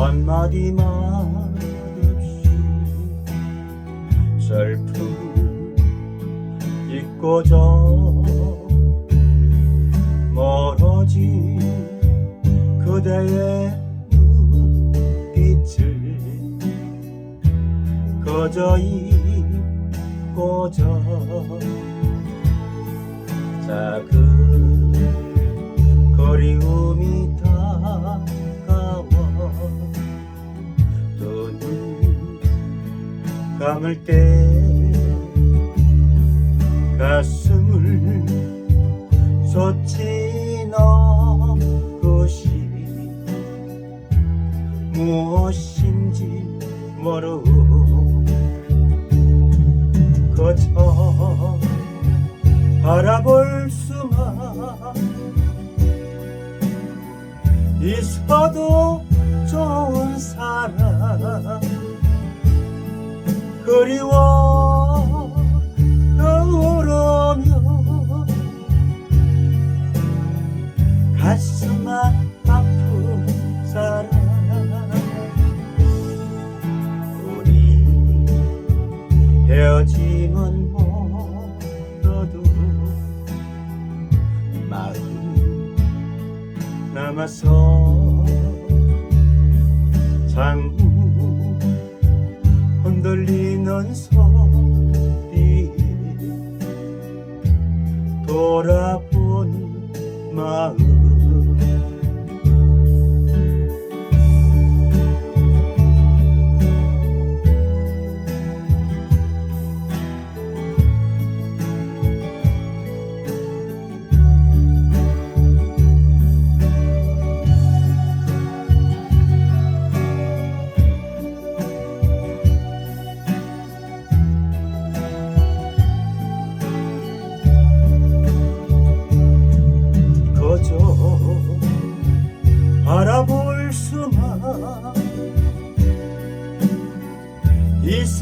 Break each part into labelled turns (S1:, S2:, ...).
S1: 한마디 말 없이 슬픔 잊고져 멀어진 그대의 눈빛을 그저 잊고져. 작은 감을 때 가슴을 솟지는 것이 무엇인지 모르고 그저 바라볼 수만 있어도 좋은 사람 그리워. 떠오르며 가슴 아픈 사람 우리 헤어짐은 멀어도 마음 남아서 장우 흔들리는 소리 돌아보는 마음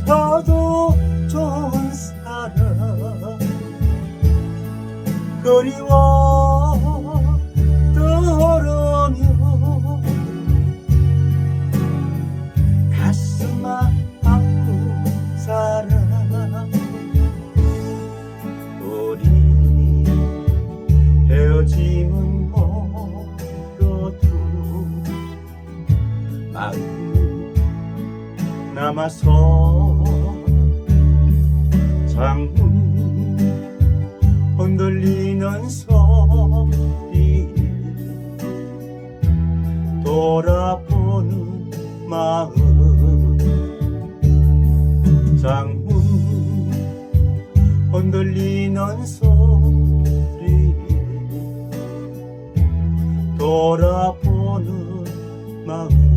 S1: 있어도 좋은 사람. 그리워 떠오르며 가슴 아픈 사람. 우리 헤어짐은 멀어도 마음 남아서 돌아보는 마음. 창문 흔들리는 소리 돌아보는 마음